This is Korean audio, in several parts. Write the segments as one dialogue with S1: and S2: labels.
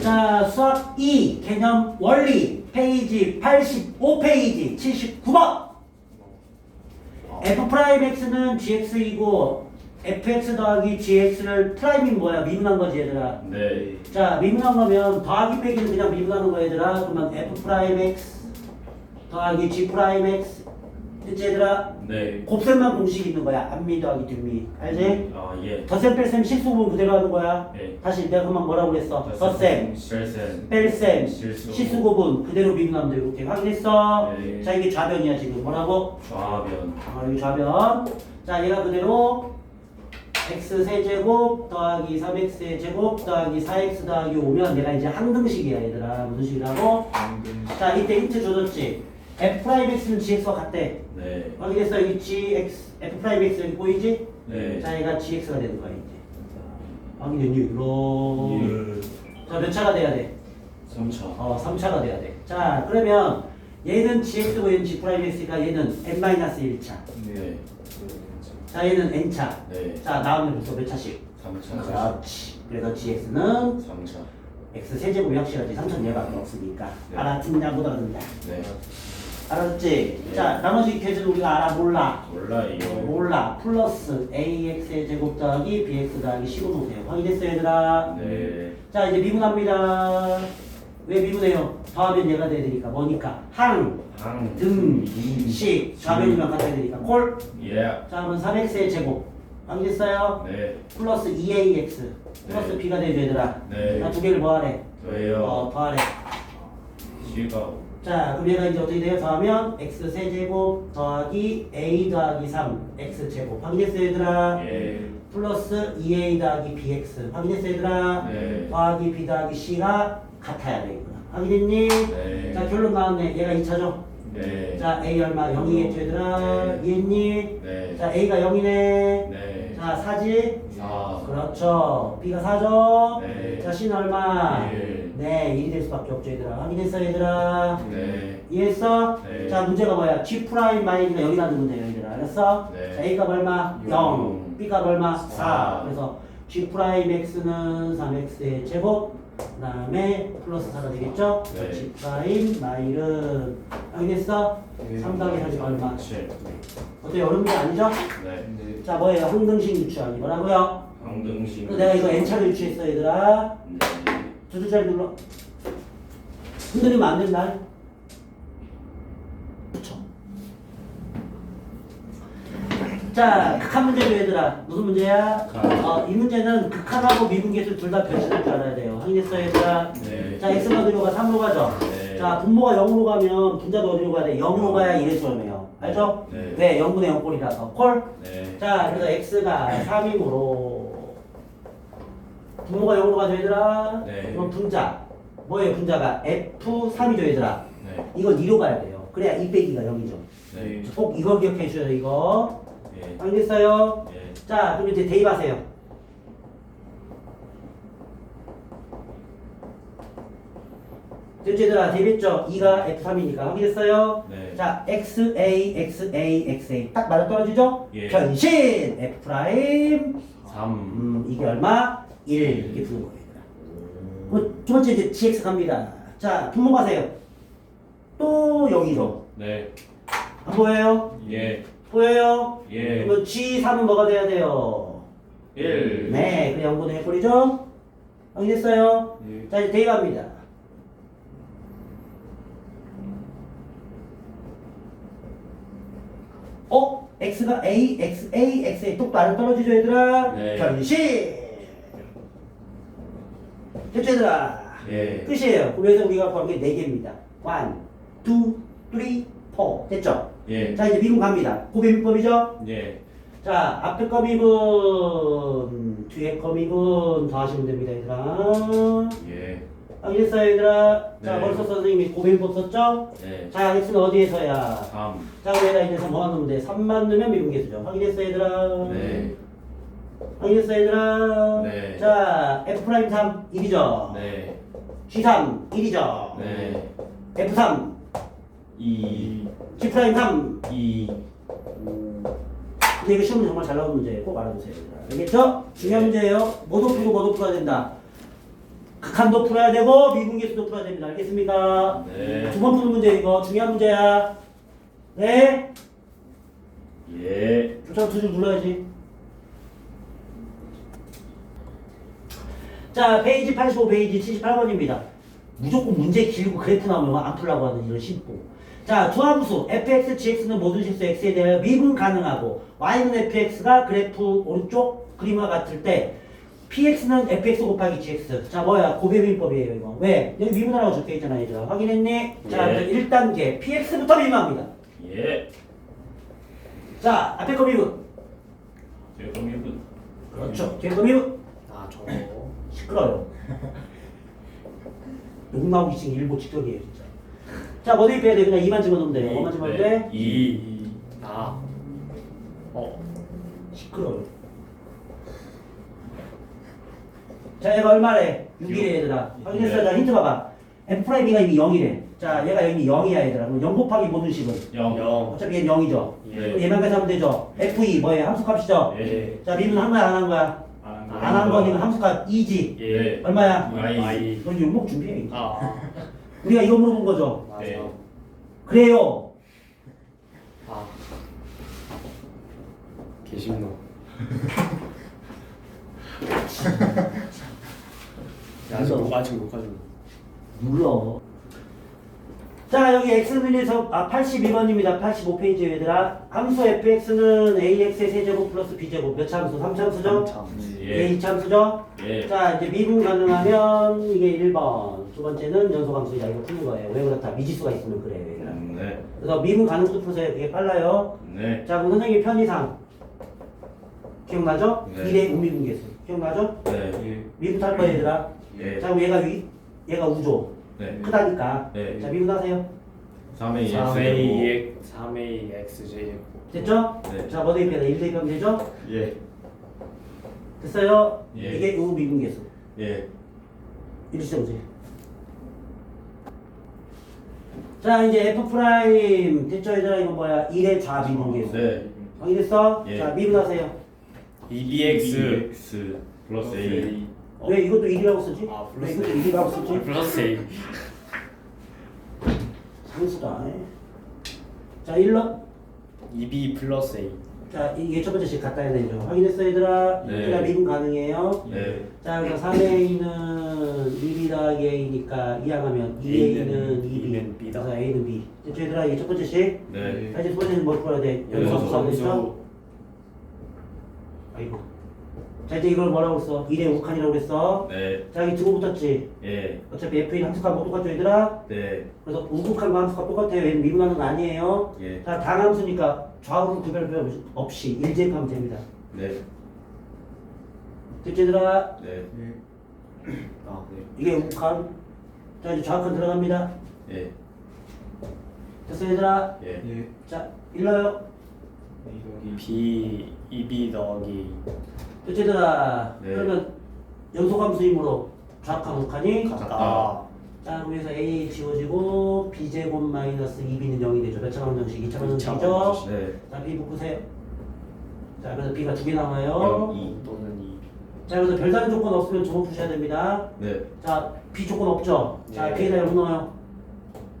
S1: 자, 수학 2 개념 원리 페이지 85페이지 79번. f 프라임 x는 gx이고 fx 더하기 gx를 프라임인 뭐야? 미분한 거지 얘들아.
S2: 네.
S1: 자, 미분한 거면 더하기 빼기는 그냥 미분하는 거 얘들아. 그러면 f 프라임 x 더하기 g 프라임 x 됐지 얘들아?
S2: 네.
S1: 곱셈만 공식 있는 거야. 앞미 더하기 뒷미. 알지?
S2: 아 예.
S1: 덧셈 뺄셈 실수분 그대로 하는 거야.
S2: 네.
S1: 다시 내가 그만 뭐라고 그랬어? 덧셈,
S2: 뺄셈.
S1: 뺄셈,
S2: 실수.
S1: 실수고분 그대로 미분하면 돼. 이렇게 확인했어?
S2: 네.
S1: 자 이게 좌변이야 지금. 뭐라고?
S2: 좌변.
S1: 아 여기 좌변. 자 얘가 그대로 x 세제곱 더하기 3x 제곱 더하기 4x 더하기 5면 내가 이제 항등식이야 얘들아. 무슨 식이라고? 자 이때 힌트 줘줬지. F 프라임 x는 gx와 같대.
S2: 네.
S1: 확인했어? 여기 gx, f 프라임 x 여기 보이지?
S2: 네.
S1: 자 얘가 gx가 되는 거야 이제. 확인했니? 이렇게.
S2: 예.
S1: 자, 몇 차가 돼야 돼?
S2: 3차.
S1: 어, 3차가 돼야 돼. 자, 그러면 얘는 gx고 얘는 g 프라임 x니까 얘는 n-1차.
S2: 네.
S1: 자, 얘는 n차.
S2: 네.
S1: 자, 나오면 벌써 몇 차씩?
S2: 3차.
S1: 그렇지. 그래서 gx는
S2: 3차.
S1: x 세제곱이 확실하지. 3천 얘밖에 없으니까.
S2: 네.
S1: 알아듣냐 못 알아듣냐.
S2: 네.
S1: 알았지?
S2: 네.
S1: 자, 나머지 퀴즈는 우리가 알아 몰라.
S2: 몰라요.
S1: 몰라. 플러스 ax의 제곱 더하기 bx 더하기 15도 돼요. 확인했어 얘들아?
S2: 네.
S1: 자 이제 미분합니다. 왜 미분해요? 더하면 얘가 돼야 되니까 뭐니까 항,
S2: 항.
S1: 등, 식 좌변이랑 같아야 되니까 콜.
S2: 예.
S1: 자 그럼 3x의 제곱 확인했어요?
S2: 네.
S1: 플러스 2ax 플러스
S2: 네.
S1: b가 되죠 얘들아.
S2: 네.
S1: 자 두 개를 뭐하래?
S2: 왜요?
S1: 어 더하래.
S2: 시가.
S1: 자 그럼 얘가 이제 어떻게 돼요? 더하면 x 세제곱 더하기 a 더하기 3 x 제곱 확인했어 얘들아?
S2: 예.
S1: 플러스 2a 더하기 bx 확인했어 얘들아?
S2: 네.
S1: 더하기 b 더하기 c가 같아야 되겠구나. 확인했니?
S2: 네.
S1: 자 결론 나왔네. 얘가 2차죠.
S2: 네.
S1: 자 A 얼마? 0이겠죠 얘들아.
S2: 네.
S1: 이해했니?
S2: 네.
S1: 자 A가 0이네.
S2: 네.
S1: 자 4지?
S2: 4.
S1: 그렇죠. B가 4죠?
S2: 네.
S1: 자 C는 얼마?
S2: 일.
S1: 네 1이 될 수밖에 없죠 얘들아. 확인했어 얘들아?
S2: 네.
S1: 이해했어?
S2: 네.
S1: 자 문제가 뭐야? G 프라임 마이너스가 여기다 넣으면 돼요 얘들아. 알았어?
S2: 네.
S1: 자 A가 얼마? 0.
S2: 영.
S1: B가 얼마? 4.
S2: 사.
S1: 그래서 G 프라임 X는 3X의 제곱 그 다음에 플러스 4가 되겠죠?
S2: 네.
S1: G 프라임 마일은 알겠어?
S2: 네.
S1: 3 더하기 4지 얼마?
S2: 7.
S1: 어때 어려운 게 아니죠?
S2: 네.
S1: 자 뭐예요? 항등식 유추하기 뭐라고요?
S2: 항등식.
S1: 그래서 내가 이거 n차를 유추했어 얘들아
S2: 네.
S1: 두 줄짜리 눌러 흔들리면 안 된다 그쵸 자 극한 문제죠 얘들아 무슨 문제야? 어, 이 문제는 극한하고 미분계수 둘 다 변신할 줄 알아야 돼요 확인했어 얘들아?
S2: 네.
S1: 자 x가 어디로 가? 3로 가죠?
S2: 네.
S1: 자 분모가 0으로 가면 분자도 어디로 가야 돼? 0으로 가야 1의 수렴해요 알죠?
S2: 네.
S1: 왜? 0분의 0꼴이라서 콜?
S2: 네.
S1: 자, 그래서 x가 3이므로 분모가 0으로 가죠, 얘들아?
S2: 네.
S1: 그럼 분자. 뭐예요, 분자가? f3이죠, 얘들아?
S2: 네.
S1: 이건 2로 가야 돼요. 그래야 2 빼기가 0이죠.
S2: 네.
S1: 꼭 이걸 기억해 주셔야 돼요, 이거.
S2: 예.
S1: 알겠어요?
S2: 예.
S1: 자, 그럼 이제 대입하세요. 됐죠, 얘들아? 대입했죠? 2가 f3이니까. 확인했어요?
S2: 네.
S1: 자, x, a, x, a, x, a. 딱 맞아 떨어지죠?
S2: 예.
S1: 변신! f 프라임
S2: 3.
S1: 음, 이게 얼마? 1 이렇게 부는 거예요. 그럼 두 번째 이제 gx 갑니다. 자, 분모 가세요. 또 0이죠.
S2: 네.
S1: 안 보여요?
S2: 예.
S1: 보여요?
S2: 예.
S1: 그러면 g3은 뭐가 돼야 돼요?
S2: 1.
S1: 네, 그래 0분의 1꼴이죠? 확인했어요?
S2: 예.
S1: 자, 이제 대입합니다. 어? x가 a, x, a, x, a 똑도 안 떨어지죠, 얘들아?
S2: 네.
S1: 변신! 됐죠?
S2: 예.
S1: 끝이에요. 그래서 우리가 구한 게 4개입니다. 1, 2, 3, 4. 됐죠?
S2: 예.
S1: 자, 이제 미분 갑니다. 고배미법이죠?
S2: 예.
S1: 자, 앞에 거 미분, 뒤에 거 미분 더 하시면 됩니다, 얘들아.
S2: 예.
S1: 알겠어요, 얘들아? 자,
S2: 네.
S1: 벌써 선생님이 고배미법 썼죠?
S2: 네.
S1: 자, x는 어디에서야?
S2: 3.
S1: 자, 그래다 이제 3 뭐만 넣으면 돼? 3만 넣으면 미분계수죠. 확인했어, 얘들아?
S2: 네.
S1: 확인했어, 얘들아?
S2: 네.
S1: 자, f' 3, 1이죠?
S2: 네.
S1: g3, 1이죠?
S2: 네.
S1: f3,
S2: 2.
S1: g' 3.
S2: 2.
S1: 근데 이거 시험은 정말 잘 나오는 문제예요. 꼭 알아두세요. 얘들아. 알겠죠? 중요한 문제예요. 모두 풀고 모두 풀어야 된다. 극한도 풀어야 되고 미분계수도 풀어야 됩니다. 알겠습니까?
S2: 네.
S1: 두 번 푸는 문제 이거 중요한 문제야. 네.
S2: 예.
S1: 자, 두줄 눌러야지. 자, 페이지 85, 페이지 78번입니다. 무조건 문제 길고 그래프 나오면 안 풀라고 하는 이런 심보. 자, 두함수 fx, gx는 모든 실수 x에 대하여 미분 가능하고 y는 fx가 그래프 오른쪽 그림과 같을 때 px는 fx 곱하기 gx. 자, 뭐야? 고배민법이에요, 이거. 왜? 여기 미분하라고 적혀 있잖아, 얘들아. 확인했니? 자,
S2: 예.
S1: 1단계 px부터 미분합니다.
S2: 예.
S1: 자, 앞에 거 미분.
S2: 제가 그럼 이분.
S1: 그렇죠. 뒤에 거 미분.
S3: 아 저거
S1: 시끄러요. 욕 나오기 지금 일보 직격이에요 진짜. 자, 뭐 대입해야 돼? 그냥 2만 집어넣으면 돼요. 뭐만 집어넣으면 돼?
S2: 이.
S3: 아 어.
S1: 시끄러요. 자, 얘가 얼마래? 6이래 얘들아. 확인했어? 자, 힌트 봐봐. f 프라임 B가 이미 0이래. 자, 얘가 이미 0이야 얘들아. 그럼 0 곱하기 모든 식은?
S2: 영.
S3: 영.
S1: 어차피 얘는 0이죠.
S2: 예.
S1: 얘만 계산하면 되죠. f2 뭐예요? 함수값이죠?
S2: 예.
S1: 자, 미분 한 거야 안 한 거야? 안 한 거니까 함수값 2지.
S2: 예.
S1: 얼마야?
S2: 아이.
S3: 아이.
S1: 넌 욕먹 준비해.
S3: 아
S1: 우리가 이거 물어본 거죠.
S3: 맞아.
S2: 네.
S1: 그래요.
S3: 아 개심노. 야 지금 못 가지고 못 가지고.
S1: 눌러. 자 여기 x는에서 아 82번입니다. 85페이지 얘들아. 함수 fx는 ax의 세제곱 플러스 b제곱 몇 참수? 3참수죠?
S2: 예.
S1: a 2참수죠?
S2: 예.
S1: 자 이제 미분 가능하면 이게 1번. 두 번째는 연소함수이다. 이거 푸는 거예요. 왜 그렇다? 미지수가 있으면 그래요. 얘들아.
S2: 음, 네.
S1: 그래서 미분 가능수 푸세요. 그게 빨라요.
S2: 네.
S1: 자 그럼 선생님 편의상 기억나죠?
S2: 네.
S1: 1의 우미분 계수 기억나죠?
S2: 네.
S1: 미분 탈 거예요 얘들아.
S2: 예.
S1: 자 그럼 얘가 위, 얘가 우조.
S2: 네.
S1: 크다니까.
S2: 네.
S1: 자 미분하세요.
S2: 3의
S3: 3A 3A XJ
S1: 됐죠?
S2: 네.
S1: 자, 뭐 대입해야 돼? 1 대입하면 되죠?
S2: 예.
S1: 됐어요?
S2: 예.
S1: 이게 우미분계수.
S2: 예.
S1: 이리시죠, 보세요. 자, 이제 F 프라임 됐죠, 얘들아? 이거 뭐야? 1의 좌미분계수.
S2: 네.
S1: 확인했어?
S2: 예.
S1: 자, 미분하세요.
S3: EBX
S2: X 플러스 A.
S3: 어.
S1: 왜 이것도 1이라고 쓰지?
S3: 아,
S1: 왜
S3: 플러스
S1: 이것도 1이라고 쓰지?
S3: 플러스 A.
S1: 상수다. 자, 1러.
S3: EB 플러스 A.
S1: 자, 이게 첫 번째 식 갖다 해야 되죠. 확인했어, 얘들아?
S2: 네.
S1: 그냥 미분 가능해요.
S2: 네.
S1: 자, 그래서 3A는 1B 더하기 A니까 이항하면 2A는 2B.
S3: A는 B다.
S1: 그래서 A는 B. 됐죠, 얘들아? 이게 첫 번째 식.
S2: 네.
S1: 자, 이제 두 번째는 뭘 풀어야 돼?
S2: 연속
S1: 연속 수학 됐죠? 아이고. 자, 이제 이걸 뭐라고 써? 1의 우칸이라고 그랬어.
S2: 네.
S1: 자, 여기 두고 붙었지?
S2: 예.
S1: 어차피 F1 함수값 똑같죠, 얘들아?
S2: 네.
S1: 그래서 우극한과 함수값 똑같아요. 얘는 미분하는 거 아니에요.
S2: 예.
S1: 자, 단함수니까 좌우로 구별 없이 일제입하면 됩니다.
S2: 네.
S1: 됐죠, 얘들아?
S2: 네.
S3: 아 네.
S1: 이게 우극한. 자, 이제 좌우칸 들어갑니다.
S2: 예.
S1: 됐어, 얘들아?
S2: 예.
S1: 자, 일러요.
S3: B EB 더하기
S1: 됐죠, 얘들아?
S2: 네.
S1: 그러면 연속함수이므로 좌우칸, 우극한이
S3: 같다.
S1: 자, 여기서 A 지워지고 B제곱 마이너스 2B는 0이 되죠. 몇 차원 정식? 2차원 정식이죠?
S2: 네.
S1: 자, B 묶으세요. 자, 그래서 B가 두 개.
S2: 영, 이.
S3: 또는 E.
S1: 자, 그래서 별다른 조건 없으면 저거 푸셔야 됩니다.
S2: 네.
S1: 자, B 조건 없죠? 자,
S3: 네.
S1: B에다 0 넣어요.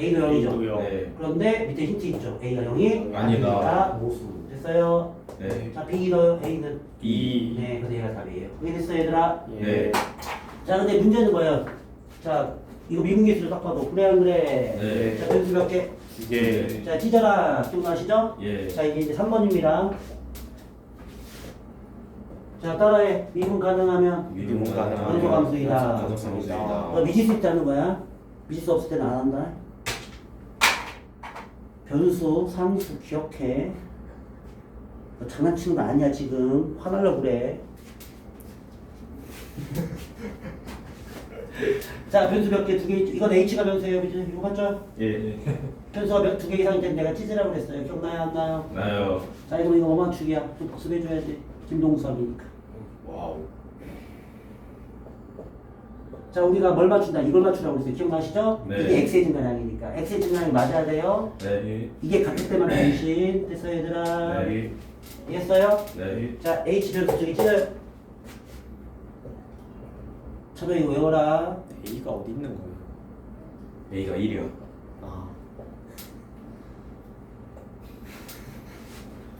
S1: A도 0이죠.
S3: A도요.
S2: 네.
S1: 그런데 밑에 힌트 있죠. A가 0이
S2: 아니다.
S1: 모수. 됐어요?
S2: 네.
S1: 자, B 넣어요. A는
S3: E.
S1: 네, 그래서 얘가 답이에요. 확인했어요, 얘들아?
S3: 예.
S2: 네.
S1: 자, 근데 문제는 뭐예요? 자, 이거 미분계수를 딱 봐도 그래 안 그래?
S2: 네.
S1: 자, 변수 몇 개?
S3: 이게
S1: 자, 찢어라. 기억나시죠?
S2: 예.
S1: 자, 이게 이제 3번입니다. 자, 따라해. 미분 가능하면
S3: 가능하면
S1: 연속 함수이다.
S2: 연속 함수이다.
S1: 어, 미지수 있다는 거야. 미지수 없을 때는 안 한다. 변수, 상수 기억해. 너 장난치는 거 아니야, 지금. 화날려 그래. 자, 변수 몇 개, 두 개, 있죠. 이건 H가 변수예요. 그죠? 이거 맞죠?
S2: 예.
S1: 변수가 두 개 이상일 때는 내가 찢으라고 그랬어요. 기억나요, 안 나요?
S2: 나요.
S1: 자, 이거 이거 5만 축이야. 좀 복습해줘야지. 김동수함이니까.
S2: 와우.
S1: 자, 우리가 뭘 맞춘다? 이걸 맞추라고 그랬어요. 기억나시죠?
S2: 네.
S1: 이게 X의 증가량이니까. X의 증가량이 맞아야 돼요.
S2: 네.
S1: 이게 같을 때만 변신. 됐어요, 얘들아?
S2: 네.
S1: 이해했어요?
S2: 네.
S1: 자, H 변수 저기 찢어요. 처음에 이거 외워라.
S3: A가 어디 있는 거예요?
S2: A가 1이요.
S3: 아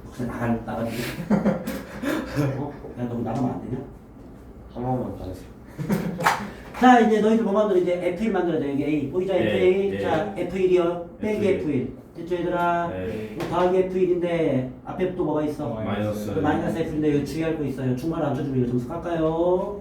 S1: 혹시 나갈 나가지? 어? 야, 너 나가면 안 되냐?
S3: 한 번만 봐주세요.
S1: 자, 이제 너희들 뭐 만들어? 이제 F1 만들어야 돼. 여기 A. 보이자
S2: 네,
S1: F1.
S2: 네.
S1: 자, F1이요. 빼기
S2: F1.
S1: F1. 됐죠, 얘들아?
S2: 네.
S1: 이거 더하기 F1인데 앞에 또 뭐가 있어?
S2: 마이너스.
S1: 그 마이너스 F인데 이거 주의할 거 있어요. 중괄 안 쳐주면 이거 점수 깎아요.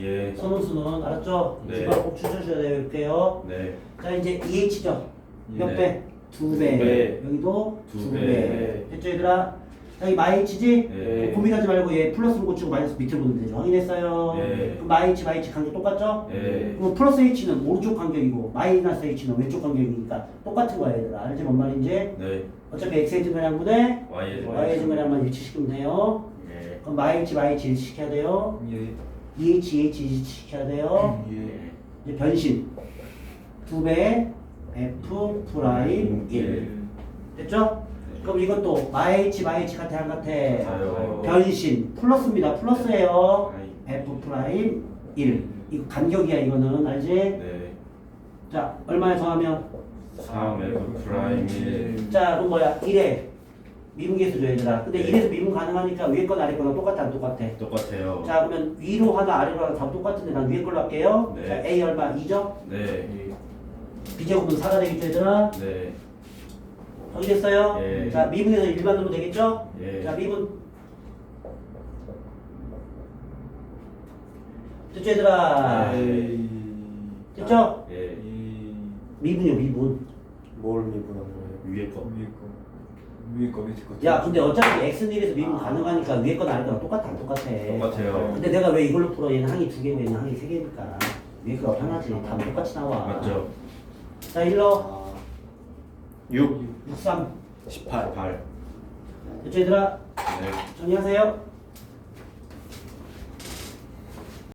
S2: 예.
S1: 선호수는 알았죠?
S2: 네.
S1: 중괄 꼭 추셔줘야 돼요. 이렇게요.
S2: 네.
S1: 자, 이제 EH죠? 몇
S2: 네.
S1: 배? 두 배.
S3: 두 배.
S1: 여기도
S2: 두
S1: 두
S2: 배.
S1: 배. 됐죠, 얘들아? 자, 이 마이치지?
S2: 네.
S1: 고민하지 말고 얘 플러스는 고치고 마이너스 밑에 보면 되죠. 확인했어요?
S2: 네.
S1: 그럼 마이치, 마이치 간격 똑같죠?
S2: 네.
S1: 그럼 플러스 H는 오른쪽 간격이고 마이너스 H는 왼쪽 간격이니까 똑같은 거야 얘들아. 알지 뭔 말인지?
S2: 네.
S1: 어차피 X의 증가량분에
S2: Y의
S1: Y의 증가량 만 일치시키면 돼요.
S2: 예.
S1: 그럼 마이치, 마이치 일치시켜야 돼요. EH, EH 일치시켜야 돼요. 이제 변신. 두 배, F 프라임 1. 됐죠? 그럼 이것도 마이치, 마이치 같아 안 같아?
S2: 맞아요.
S1: 변신. 플러스입니다. 플러스예요.
S2: 아이.
S1: F 프라임 1. 이거 간격이야 이거는 알지?
S2: 네.
S1: 자 얼마에 정하면
S2: 3 F 프라임 1.
S1: 자 그럼 뭐야 1에 미분계수 줘 얘들아 근데
S2: 네.
S1: 1에서 미분 가능하니까 위에 거나 아래 거나 똑같아 안 똑같아
S2: 똑같아요.
S1: 자 그러면 위로 하나 아래로 하나 다 똑같은데 난 위에 걸로 할게요
S2: 네.
S1: 자 A 얼마 2죠?
S2: 네.
S1: B제곱은 4가 되겠죠 얘들아
S2: 네.
S1: 정리됐어요?
S2: 예.
S1: 자 미분에서 1 만들면 되겠죠?
S2: 예.
S1: 자 미분 됐죠 얘들아
S2: 네.
S1: 됐죠?
S2: 예.
S1: 미분이요 미분
S3: 뭘 미분한 거예요?
S2: 위에 거.
S4: 위에 거 밑에 거.
S1: 야 근데 어차피 X1에서 미분 가능하니까 위에 아래 거나 똑같아 안 똑같아
S2: 똑같아요.
S1: 근데 내가 왜 이걸로 풀어? 얘는 항이 두 개고 얘는 항이 세 개니까 위에 거가 편하지 다 똑같이 나와
S2: 맞죠?
S1: 자 일로
S3: 아6
S1: 63
S3: 18
S2: 8.
S1: 됐죠 얘들아?
S2: 네.
S1: 정리하세요